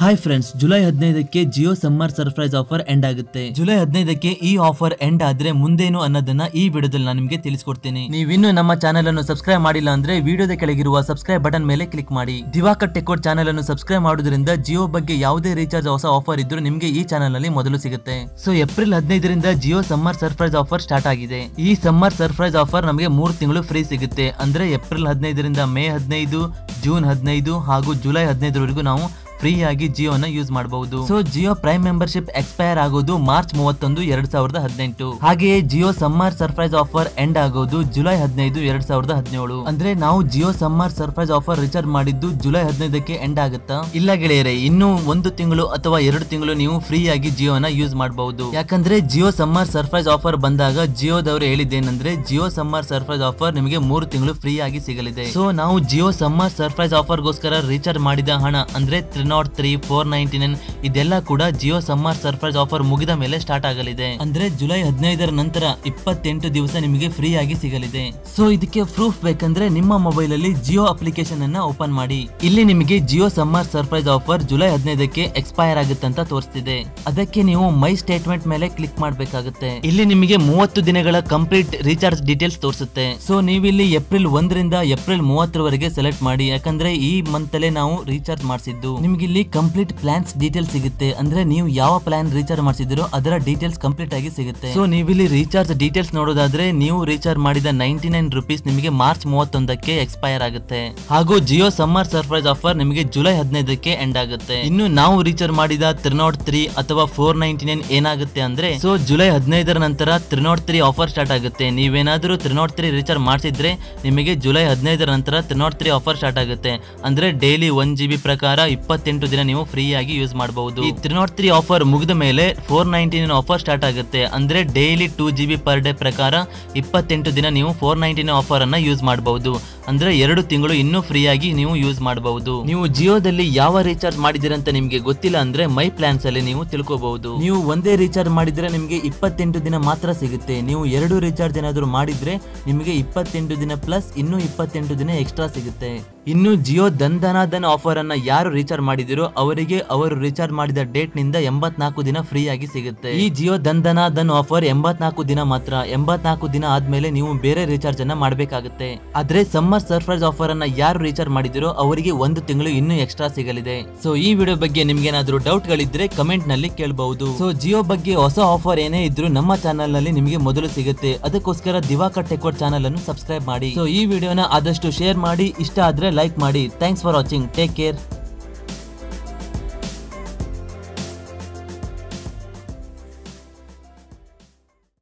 Hi friends July ಹದಿನೈದಕ್ಕೆ Jio summer surprise offer end ಆಗುತ್ತೆ. July ಹದಿನೈದಕ್ಕೆ ಈ ಆಫರ್ ಎಂಡ್ ಆದ್ರೆ ಮುಂದೇನು ಅನ್ನೋದನ್ನ ಈ ವಿಡಿಯೋದಲ್ಲಿ ನಾನು ನಿಮಗೆ ತಿಳಿಸ್ಕೊಡ್ತೀನಿ. ನೀವಿನ್ನು ನಮ್ಮ ಚಾನೆಲ್ ಅನ್ನು ಸಬ್ಸ್ಕ್ರೈಬ್ ಮಾಡಿಲ್ಲ ಅಂದ್ರೆ ವಿಡಿಯೋದ ಕೆಳಗಿರುವ ಸಬ್ಸ್ಕ್ರೈಬ್ ಬಟನ್ ಮೇಲೆ ಕ್ಲಿಕ್ ಮಾಡಿ. ದಿವಾಕರ್ ಟೆಕೋಡ್ ಚಾನೆಲ್ ಅನ್ನು ಸಬ್ಸ್ಕ್ರೈಬ್ ಮಾಡೋದ್ರಿಂದ ಜಿಯೋ ಬಗ್ಗೆ ಯಾವುದೇ ರೀಚಾರ್ಜ್ ಹೊಸ ಆಫರ್ ಇದ್ರೂ ನಿಮಗೆ ಈ ಚಾನಲ್ ಅಲ್ಲಿ ಮೊದಲು ಸಿಗುತ್ತೆ. ಸೊ ಏಪ್ರಿಲ್ ಹದಿನೈದರಿಂದ Jio summer surprise offer start ಆಗಿದೆ. ಈ ಸಮ್ಮರ್ ಸರ್ಪ್ರೈಸ್ ಆಫರ್ ನಮಗೆ ಮೂರು ತಿಂಗಳು ಫ್ರೀ ಸಿಗುತ್ತೆ. ಅಂದ್ರೆ ಏಪ್ರಿಲ್ ಹದಿನೈದರಿಂದ ಮೇ ಹದಿನೈದು ಜೂನ್ ಹದಿನೈದು ಹಾಗೂ ಜುಲೈ ಹದಿನೈದರವರೆಗೂ ನಾವು ಫ್ರೀ ಆಗಿ ಜಿಯೋನ ಯೂಸ್ ಮಾಡಬಹುದು so Jio prime membership expire ಆಗೋದು ಮಾರ್ಚ್ ಮೂವತ್ತೊಂದು, ಎರಡ್ ಸಾವಿರದ ಹದಿನೆಂಟು. ಹಾಗೆಯೇ Jio summer surprise offer end ಆಗೋದು ಜುಲೈ ಹದಿನೈದು, ಎರಡ್ ಸಾವಿರದ ಹದಿನೇಳು. ಅಂದ್ರೆ ನಾವು Jio summer surprise offer recharge ಮಾಡಿದ್ದು ಜುಲೈ ಹದಿನೈದಕ್ಕೆ ಎಂಡ್ ಆಗುತ್ತಾ? ಇಲ್ಲ ಗೆಳೆಯರೆ, ಇನ್ನು ಒಂದು ತಿಂಗಳು ಅಥವಾ ಎರಡು ತಿಂಗಳು ನೀವು ಫ್ರೀ ಆಗಿ ಜಿಯೋನ ಯೂಸ್ ಮಾಡಬಹುದು ಯಾಕಂದ್ರೆ ಜಿಯೋ ಸಮ್ಮರ್ ಸರ್ಪ್ರೈಸ್ ಆಫರ್ ಬಂದಾಗ ಜಿಯೋದವರು ಹೇಳಿದ್ದೇನೆಂದ್ರೆ ಜಿಯೋ ಸಮ್ಮರ್ ಸರ್ಪ್ರೈಸ್ ಆಫರ್ ನಿಮಗೆ ಮೂರು ತಿಂಗಳು ಫ್ರೀ ಆಗಿ ಸಿಗಲಿದೆ. ಸೊ ನಾವು ಜಿಯೋ ಸಮ್ಮರ್ ಸರ್ಪ್ರೈಸ್ ಆಫರ್ ಗೋಸ್ಕರ ರೀಚಾರ್ಜ್ ಮಾಡಿದ ಹಣ, ಅಂದ್ರೆ not three four ninety nine ಇದೆಲ್ಲ ಕೂಡ ಜಿಯೋ ಸಮ್ಮರ್ ಸರ್ಪ್ರೈಸ್ ಆಫರ್ ಮುಗಿದ ಮೇಲೆ ಸ್ಟಾರ್ಟ್ ಆಗಲಿದೆ. ಅಂದ್ರೆ ಜುಲೈ ಹದಿನೈದರ ನಂತರ ಇಪ್ಪತ್ತೆಂಟು ದಿವಸ ನಿಮಗೆ ಫ್ರೀ ಆಗಿ ಸಿಗಲಿದೆ. ಸೊ ಇದಕ್ಕೆ ಪ್ರೂಫ್ ಬೇಕಂದ್ರೆ ನಿಮ್ಮ ಮೊಬೈಲ್ ಅಲ್ಲಿ ಜಿಯೋ ಅಪ್ಲಿಕೇಶನ್ ಅನ್ನ ಓಪನ್ ಮಾಡಿ. ಇಲ್ಲಿ ನಿಮಗೆ Jio summer surprise offer July ಹದಿನೈದಕ್ಕೆ ಎಕ್ಸ್ಪೈರ್ ಆಗುತ್ತೆ ಅಂತ ತೋರಿಸ್ತಿದೆ. ಅದಕ್ಕೆ ನೀವು ಮೈ ಸ್ಟೇಟ್ಮೆಂಟ್ ಮೇಲೆ ಕ್ಲಿಕ್ ಮಾಡಬೇಕಾಗುತ್ತೆ. ಇಲ್ಲಿ ನಿಮಗೆ ಮೂವತ್ತು ದಿನಗಳ ಕಂಪ್ಲೀಟ್ ರೀಚಾರ್ಜ್ ಡೀಟೇಲ್ಸ್ ತೋರಿಸುತ್ತೆ. ಸೊ ನೀವಿಲ್ಲಿ ಏಪ್ರಿಲ್ ಒಂದರಿಂದ ಏಪ್ರಿಲ್ ಮೂವತ್ತರವರೆಗೆ ಸೆಲೆಕ್ಟ್ ಮಾಡಿ. ಯಾಕಂದ್ರೆ ಈ ಮಂತ್ ಅಲ್ಲೇ ನಾವು ರೀಚಾರ್ಜ್ ಮಾಡಿಸಿದ್ದು. ನಿಮ್ಗೆ ಇಲ್ಲಿ ಕಂಪ್ಲೀಟ್ ಪ್ಲಾನ್ಸ್ ಡೀಟೇಲ್ ಸಿಗುತ್ತೆ. ಅಂದ್ರೆ ನೀವು ಯಾವ ಪ್ಲಾನ್ ರೀಚಾರ್ಜ್ ಮಾಡಿಸಿದಿರೋ ಅದರ ಡೀಟೇಲ್ಸ್ ಕಂಪ್ಲೀಟ್ ಆಗಿ ಸಿಗುತ್ತೆ. ಸೊ ನೀವಿಲ್ಲಿ ರೀಚಾರ್ಜ್ ಡೀಟೇಲ್ಸ್ ನೋಡೋದಾದ್ರೆ ನೀವು ರೀಚಾರ್ಜ್ ಮಾಡಿದ ನೈಂಟಿ ನೈನ್ ರುಪೀಸ್ ನಿಮಗೆ ಮಾರ್ಚ್ ಮೂವತ್ತೊಂದಕ್ಕೆ ಎಕ್ಸ್ಪೈರ್ ಆಗುತ್ತೆ. ಹಾಗೂ ಜಿಯೋ ಸಮ್ಮರ್ ಸರ್ಪ್ರೈಸ್ ಆಫರ್ ನಿಮಗೆ ಜುಲೈ ಹದಿನೈದಕ್ಕೆ ಎಂಡ್ ಆಗುತ್ತೆ. ಇನ್ನು ನಾವು ರೀಚಾರ್ಜ್ ಮಾಡಿದ ತ್ರೀ ನಾಟ್ ತ್ರೀ ಅಥವಾ ಫೋರ್ ನೈಂಟಿ ನೈನ್ ಏನಾಗುತ್ತೆ ಅಂದ್ರೆ ಸೊ ಜುಲೈ ಹದಿನೈದರ ನಂತರ three not not three offer start ಆಗುತ್ತೆ. ನೀವೇನಾದ್ರೂ ತ್ರಿನೋಟ್ ನಾಟ್ ತ್ರೀ ರೀಚಾರ್ಜ್ ಮಾಡಿಸಿದ್ರೆ ನಿಮಗೆ ಜುಲೈ ಹದಿನೈದರ ನಂತರ three not not three offer start ಆಗುತ್ತೆ. ಅಂದ್ರೆ ಡೈಲಿ ಒನ್ ಜಿ ಬಿ ಪ್ರಕಾರ ಇಪ್ಪತ್ತೆಂಟು ದಿನ ನೀವು ಫ್ರೀಯಾಗಿ ಯೂಸ್ ಮಾಡಬಹುದು. ಈ ತ್ರೀ ನಾಟ್ ತ್ರೀ ಆಫರ್ ಮುಗಿದ ಮೇಲೆ four ninety nine offer start ಆಗುತ್ತೆ. ಅಂದ್ರೆ daily two G B per day ಪ್ರಕಾರ ಇಪ್ಪತ್ತೆಂಟು ದಿನ ನೀವು ಫೋರ್ ನೈಂಟಿ ನೈನ್ ಆಫರ್ ಅನ್ನ ಯೂಸ್ ಮಾಡಬಹುದು. ಅಂದ್ರೆ ಎರಡು ತಿಂಗಳು ಇನ್ನೂ ಫ್ರೀಯಾಗಿ ನೀವು ಯೂಸ್ ಮಾಡಬಹುದು. ನೀವು ಜಿಯೋದಲ್ಲಿ ಯಾವ ರೀಚಾರ್ಜ್ ಮಾಡಿದಿರಂತ ನಿಮಗೆ ಗೊತ್ತಿಲ್ಲ ಅಂದ್ರೆ ಮೈ ಪ್ಲಾನ್ಸ್ ಅಲ್ಲಿ ನೀವು ತಿಳ್ಕೋಬಹುದು. ನೀವು ಒಂದೇ ರೀಚಾರ್ಜ್ ಮಾಡಿದ್ರೆ ನಿಮಗೆ ಇಪ್ಪತ್ತೆಂಟು ದಿನ ಮಾತ್ರ ಸಿಗುತ್ತೆ. ನೀವು ಎರಡು ರೀಚಾರ್ಜ್ ಏನಾದರೂ ಮಾಡಿದ್ರೆ ನಿಮಗೆ ಇಪ್ಪತ್ತೆಂಟು ದಿನ ಪ್ಲಸ್ ಇನ್ನೂ ಇಪ್ಪತ್ತೆಂಟು ದಿನ ಎಕ್ಸ್ಟ್ರಾ ಸಿಗುತ್ತೆ. ಇನ್ನು ಜಿಯೋ ದಂಧನಾದನ್ ಆಫರ್ ಅನ್ನ ಯಾರು ರೀಚಾರ್ಜ್ ಮಾಡಿದಿರೋ ಅವರಿಗೆ ಅವರು ರೀಚಾರ್ಜ್ ಮಾಡಿದ ಡೇಟ್ನಿಂದ ಎಂಬತ್ನಾಲ್ಕು ದಿನ ಫ್ರೀ ಆಗಿ ಸಿಗುತ್ತೆ. ಈ ಜಿಯೋ ದಂಧನಾದನ್ ಆಫರ್ ಎಂಬತ್ನಾಲ್ಕು ದಿನ ಮಾತ್ರ. ಎಂಬತ್ನಾಲ್ಕು ದಿನ ಆದ್ಮೇಲೆ ನೀವು ಬೇರೆ ರೀಚಾರ್ಜ್ ಅನ್ನ ಮಾಡಬೇಕಾಗುತ್ತೆ. ಆದ್ರೆ ಸಮ್ಮರ್ ಸರ್ಪ್ರೈಸ್ ಆಫರ್ ಅನ್ನ ಯಾರು ರೀಚಾರ್ಜ್ ಮಾಡಿದಿರೋ ಅವರಿಗೆ ಒಂದು ತಿಂಗಳು ಇನ್ನೂ ಎಕ್ಸ್ಟ್ರಾ ಸಿಗಲಿದೆ. ಸೊ ಈ ವಿಡಿಯೋ ಬಗ್ಗೆ ನಿಮ್ಗೆ ಏನಾದ್ರು ಡೌಟ್ ಗಳಿದ್ರೆ ಕಮೆಂಟ್ನಲ್ಲಿ ಕೇಳಬಹುದು. ಸೊ ಜಿಯೋ ಬಗ್ಗೆ ಹೊಸ ಆಫರ್ ಏನೇ ಇದ್ರೂ ನಮ್ಮ ಚಾನಲ್ನಲ್ಲಿ ನಿಮಗೆ ಮೊದಲು ಸಿಗುತ್ತೆ. ಅದಕ್ಕೋಸ್ಕರ ದಿವಾಕರ್ ಟೆಕ್ವರ್ಡ್ ಚಾನಲ್ ಅನ್ನು ಸಬ್ಸ್ಕ್ರೈಬ್ ಮಾಡಿ. ಸೊ ಈ ವಿಡಿಯೋನ ಆದಷ್ಟು ಶೇರ್ ಮಾಡಿ. ಇಷ್ಟ ಆದ್ರೆ ಲೈಕ್ ಮಾಡಿ. Thanks for watching take care